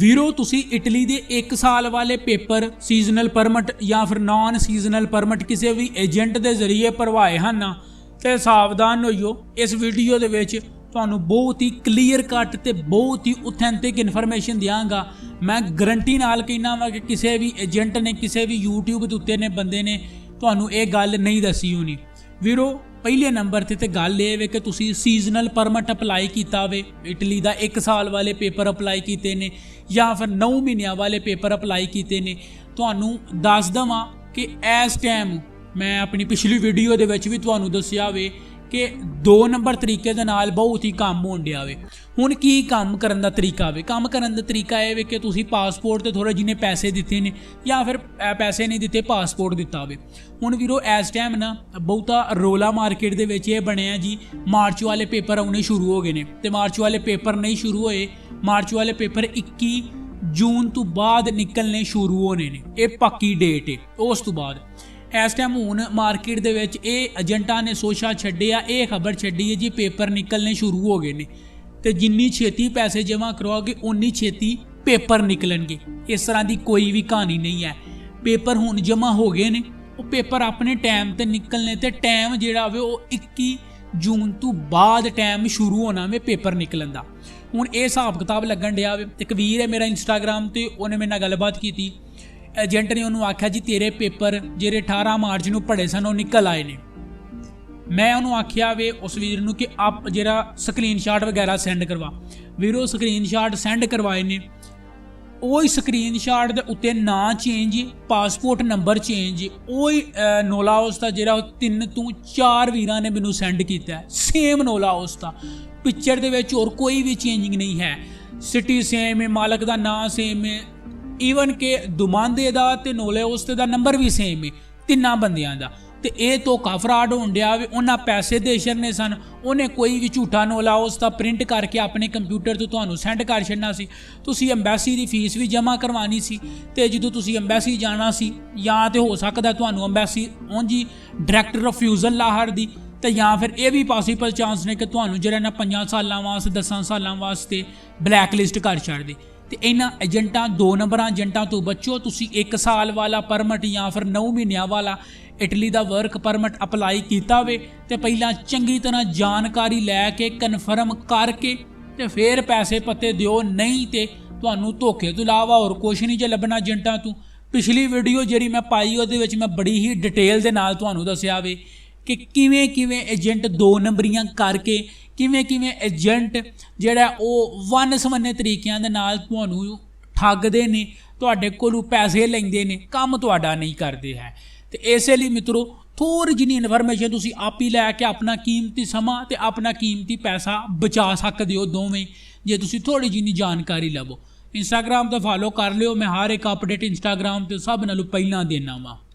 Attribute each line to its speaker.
Speaker 1: ਵੀਰੋ, ਤੁਸੀਂ ਇਟਲੀ ਦੇ 1 ਸਾਲ ਵਾਲੇ ਪੇਪਰ ਸੀਜ਼ਨਲ ਪਰਮਿਟ ਜਾਂ ਫਿਰ ਨਾਨ ਸੀਜ਼ਨਲ ਪਰਮਿਟ ਕਿਸੇ ਵੀ ਏਜੰਟ ਦੇ ਜ਼ਰੀਏ ਭਰਵਾਏ ਹਨ ਨਾ ਤੇ ਸਾਵਧਾਨ ਹੋਈਓ, ਇਸ ਵੀਡੀਓ ਦੇ ਵਿੱਚ ਤੁਹਾਨੂੰ ਬਹੁਤ ਹੀ ਕਲੀਅਰ ਕੱਟ ਤੇ ਬਹੁਤ ਹੀ ਆਥੈਂਟਿਕ ਇਨਫੋਰਮੇਸ਼ਨ ਦਿਆਂਗਾ। ਮੈਂ ਗਰੰਟੀ ਨਾਲ ਕਹਿਣਾ ਵਾਂ ਕਿ ਕਿਸੇ ਵੀ ਏਜੰਟ ਨੇ, ਕਿਸੇ ਵੀ YouTube ਦੇ ਉੱਤੇ ਨੇ ਬੰਦੇ ਨੇ ਤੁਹਾਨੂੰ ਇਹ ਗੱਲ ਨਹੀਂ ਦੱਸੀ ਹੋਣੀ। ਵੀਰੋ ਪਹਿਲੇ ਨੰਬਰ ਤੇ ਤੇ ਗੱਲ ਇਹ ਵੇ ਕਿ ਤੁਸੀਂ ਸੀਜ਼ਨਲ ਪਰਮਿਟ ਅਪਲਾਈ ਕੀਤਾ ਵੇ। ਇਟਲੀ ਦਾ 1 ਸਾਲ ਵਾਲੇ ਪੇਪਰ ਅਪਲਾਈ ਕੀਤੇ ਨੇ ਜਾਂ ਫਿਰ 9 ਮਹੀਨਿਆਂ ਵਾਲੇ ਪੇਪਰ ਅਪਲਾਈ ਕੀਤੇ ਨੇ। ਤੁਹਾਨੂੰ ਦੱਸ ਦਵਾਂ ਕਿ ਇਸ ਟਾਈਮ ਮੈਂ ਆਪਣੀ ਪਿਛਲੀ ਵੀਡੀਓ ਦੇ ਵਿੱਚ ਵੀ ਤੁਹਾਨੂੰ ਦੱਸਿਆ ਵੇ ਕਿ ਦੋ ਨੰਬਰ ਤਰੀਕੇ ਦੇ ਨਾਲ ਬਹੁਤ ਹੀ ਕੰਮ ਹੋਣ ਡਿਆ ਵੇ। ਹੁਣ ਕੀ ਕੰਮ ਕਰਨ ਦਾ ਤਰੀਕਾ ਵੇ? ਕੰਮ ਕਰਨ ਦਾ ਤਰੀਕਾ ਇਹ ਵੇ ਕਿ ਤੁਸੀਂ ਪਾਸਪੋਰਟ ਤੇ ਥੋੜੇ ਜਿਹਨੇ ਪੈਸੇ ਦਿੱਤੇ ਨੇ ਜਾਂ ਫਿਰ ਪੈਸੇ ਨਹੀਂ ਦਿੱਤੇ ਪਾਸਪੋਰਟ ਦਿੱਤਾ ਹੋਵੇ ਹੁਣ ਵੀਰੋ, ਇਸ ਟਾਈਮ ਨਾ ਬਹੁਤਾ ਰੋਲਾ ਮਾਰਕੀਟ ਦੇ ਵਿੱਚ ਇਹ ਬਣਿਆ ਜੀ, ਮਾਰਚ ਵਾਲੇ ਪੇਪਰ ਆਉਣੇ ਸ਼ੁਰੂ ਹੋ ਗਏ ਨੇ। ਤੇ ਮਾਰਚ ਵਾਲੇ ਪੇਪਰ ਨਹੀਂ ਸ਼ੁਰੂ ਹੋਏ, ਮਾਰਚ ਵਾਲੇ ਪੇਪਰ 21 ਜੂਨ ਤੋਂ ਬਾਅਦ ਨਿਕਲਣੇ ਸ਼ੁਰੂ ਹੋਣੇ ਨੇ। ਇਹ ਪੱਕੀ ਡੇਟ ਹੈ ਉਸ ਤੋਂ ਬਾਅਦ। ਇਸ ਟਾਈਮ ਹੁਣ ਮਾਰਕੀਟ ਦੇ ਵਿੱਚ ਇਹ ਏਜੰਟਾਂ ਨੇ ਸੋਸ਼ਾ ਛੱਡਿਆ ਇਹ ਖਬਰ ਛੱਡੀ ਹੈ ਜੀ ਪੇਪਰ ਨਿਕਲਣੇ ਸ਼ੁਰੂ ਹੋ ਗਏ ਨੇ। ਤੇ ਜਿੰਨੀ ਛੇਤੀ ਪੈਸੇ ਜਮ੍ਹਾਂ ਕਰਵਾਓਗੇ ਉਨੀ ਛੇਤੀ ਪੇਪਰ ਨਿਕਲਣਗੇ। ਇਸ ਤਰ੍ਹਾਂ ਦੀ ਕੋਈ ਵੀ ਕਹਾਣੀ ਨਹੀਂ ਹੈ। ਪੇਪਰ ਹੁਣ ਜਮ੍ਹਾਂ ਹੋ ਗਏ ਨੇ। ਉਹ ਪੇਪਰ ਆਪਣੇ ਟਾਈਮ ਤੇ ਨਿਕਲਣੇ ਤੇ ਟਾਈਮ ਜਿਹੜਾ ਹੋਵੇ ਉਹ 21 ਜੂਨ ਤੋਂ ਬਾਅਦ ਟਾਈਮ ਸ਼ੁਰੂ ਹੋਣਾ ਵੇ ਪੇਪਰ ਨਿਕਲਣ ਦਾ। ਹੁਣ ਇਹ ਹਿਸਾਬ ਕਿਤਾਬ ਲੱਗਣ ਡਿਆ ਵੇ। ਇੱਕ ਵੀਰ ਹੈ ਮੇਰਾ ਇੰਸਟਾਗ੍ਰam ਤੇ, ਉਹਨੇ ਮੇਰੇ ਨਾਲ ਗੱਲਬਾਤ ਕੀਤੀ। ਏਜੰਟ ਨੇ ਉਹਨੂੰ ਆਖਿਆ ਜੀ ਤੇਰੇ ਪੇਪਰ ਜਿਹੜੇ 18 ਮਾਰਚ ਨੂੰ ਪੜੇ ਸਨ ਉਹ ਨਿਕਲ ਆਏ ਨੇ। ਮੈਂ ਉਹਨੂੰ ਆਖਿਆ ਵੇ ਉਸ ਵੀਰ ਨੂੰ ਕਿ ਆਪ ਜਿਹੜਾ ਸਕਰੀਨਸ਼ਾਟ ਵਗੈਰਾ ਸੈਂਡ ਕਰਵਾ। ਵੀਰੋ ਸਕਰੀਨਸ਼ਾਟ ਸੈਂਡ ਕਰਵਾਏ ਨੇ। ਉਹ ਹੀ ਸਕਰੀਨਸ਼ਾਟ ਦੇ ਉੱਤੇ ਨਾਂ ਚੇਂਜ ਪਾਸਪੋਰਟ ਨੰਬਰ ਚੇਂਜ ਉਹ ਹੀ ਅਹ, ਨੋਲਾ ਉਸ ਦਾ ਜਿਹੜਾ ਉਹ ਤਿੰਨ ਤੋਂ ਚਾਰ ਵੀਰਾਂ ਨੇ ਮੈਨੂੰ ਸੈਂਡ ਕੀਤਾ। ਸੇਮ ਨੋਲਾ ਉਸ ਦਾ ਪਿਕਚਰ ਦੇ ਵਿੱਚ ਹੋਰ ਕੋਈ ਵੀ ਚੇਂਜਿੰਗ ਨਹੀਂ ਹੈ। ਸਿਟੀ ਸੇਮ ਹੈ ਮਾਲਕ ਦਾ ਨਾਂ ਸੇਮ ਹੈ ਈਵਨ ਕਿ ਦੁਮਾਂਦੇ ਦਾ ਤੇ ਨੋਲੇ ਉਸਤੇ ਦਾ ਨੰਬਰ ਵੀ ਸੇਮ ਹੈ ਤਿੰਨਾਂ ਬੰਦਿਆਂ ਦਾ। ਤੇ ਇਹ ਧੋਖਾ ਫਰਾਡ ਹੋਣ ਡਿਆ ਵੀ ਉਹਨਾਂ ਪੈਸੇ ਦੇ ਛੱਡਨੇ ਸਨ, ਉਹਨੇ ਕੋਈ ਵੀ ਝੂਠਾ ਨੋਲਾ ਉਸ ਦਾ ਪ੍ਰਿੰਟ ਕਰਕੇ ਆਪਣੇ ਕੰਪਿਊਟਰ ਤੋਂ ਤੁਹਾਨੂੰ ਸੈਂਡ ਕਰ ਛੱਡਣਾ ਸੀ। ਤੁਸੀਂ ਐਮਬੈਸੀ ਦੀ ਫੀਸ ਵੀ ਜਮ੍ਹਾਂ ਕਰਵਾਉਣੀ ਸੀ ਤੇ ਜਦੋਂ ਤੁਸੀਂ ਐਮਬੈਸੀ ਜਾਣਾ ਸੀ, ਜਾਂ ਤੇ ਹੋ ਸਕਦਾ ਤੁਹਾਨੂੰ ਐਮਬੈਸੀ ਉਂਝ ਹੀ ਡਾਇਰੈਕਟ ਰਿਫਿਊਜ਼ਲ ਲਾਹਰ ਦੀ, ਤੇ ਜਾਂ ਫਿਰ ਇਹ ਵੀ ਪੋਸੀਬਲ ਚਾਂਸ ਨੇ ਕਿ ਤੁਹਾਨੂੰ ਜਿਹੜਾ ਨਾ 5 ਸਾਲਾਂ ਵਾਸਤੇ 10 ਸਾਲਾਂ ਵਾਸਤੇ ਬਲੈਕ ਲਿਸਟ ਕਰ ਛੱਡ ਦੇ। ਤੇ ਇਹਨਾਂ ਏਜੰਟਾਂ ਦੋ ਨੰਬਰਾਂ ਏਜੰਟਾਂ ਤੋਂ ਬਚੋ, ਤੁਸੀਂ 1 ਸਾਲ ਵਾਲਾ ਪਰਮਿਟ ਜਾਂ ਫਿਰ 9 ਮਹੀਨਿਆਂ ਵਾਲਾ ਇਟਲੀ ਦਾ ਵਰਕ ਪਰਮਿਟ ਅਪਲਾਈ ਕੀਤਾ ਹੋਵੇ ਤੇ ਪਹਿਲਾਂ ਚੰਗੀ ਤਰ੍ਹਾਂ ਜਾਣਕਾਰੀ ਲੈ ਕੇ ਕਨਫਰਮ ਕਰਕੇ ਤੇ ਫਿਰ ਪੈਸੇ ਪੱਤੇ ਦਿਓ, ਨਹੀਂ ਤੇ ਤੁਹਾਨੂੰ ਧੋਖੇ ਤੋਂ ਇਲਾਵਾ ਹੋਰ ਕੁਝ ਨਹੀਂ ਜੇ ਲੱਭਣਾ ਏਜੰਟਾਂ ਤੋਂ। ਪਿਛਲੀ ਵੀਡੀਓ ਜਿਹੜੀ ਮੈਂ ਪਾਈ, ਉਹਦੇ ਵਿੱਚ ਮੈਂ ਬੜੀ ਹੀ ਡਿਟੇਲ ਦੇ ਨਾਲ ਤੁਹਾਨੂੰ ਦੱਸਿਆ ਵੇ ਕਿ ਕਿਵੇਂ ਕਿਵੇਂ ਏਜੰਟ ਦੋ ਨੰਬਰੀਆਂ ਕਰਕੇ ਕਿਵੇਂ ਕਿਵੇਂ ਏਜੰਟ ਜਿਹੜਾ ਉਹ ਵਨ ਸਵੰਨੇ ਤਰੀਕਿਆਂ ਦੇ ਨਾਲ ਤੁਹਾਨੂੰ ਠੱਗਦੇ ਨੇ, ਤੁਹਾਡੇ ਕੋਲੋਂ ਪੈਸੇ ਲੈਂਦੇ ਨੇ, ਕੰਮ ਤੁਹਾਡਾ ਨਹੀਂ ਕਰਦੇ ਹੈ। ਤੇ ਇਸੇ ਲਈ ਮਿੱਤਰੋ ਥੋੜੀ ਜਿਹੀ ਇਨਫੋਰਮੇਸ਼ਨ ਤੁਸੀਂ ਆਪ ਹੀ ਲੈ ਕੇ ਆਪਣਾ ਕੀਮਤੀ ਸਮਾਂ ਤੇ ਆਪਣਾ ਕੀਮਤੀ ਪੈਸਾ ਬਚਾ ਸਕਦੇ ਹੋ ਦੋਵੇਂ, ਜੇ ਤੁਸੀਂ ਥੋੜੀ ਜਿਹੀ ਜਾਣਕਾਰੀ ਲਵੋ। ਇੰਸਟਾਗ੍ਰam ਤੇ ਫਾਲੋ ਕਰ ਲਿਓ, ਮੈਂ ਹਰ ਇੱਕ ਅਪਡੇਟ ਇੰਸਟਾਗ੍ਰam ਤੇ ਸਭ ਨਾਲੋਂ ਪਹਿਲਾਂ ਦੇਣਾ ਵਾਂ।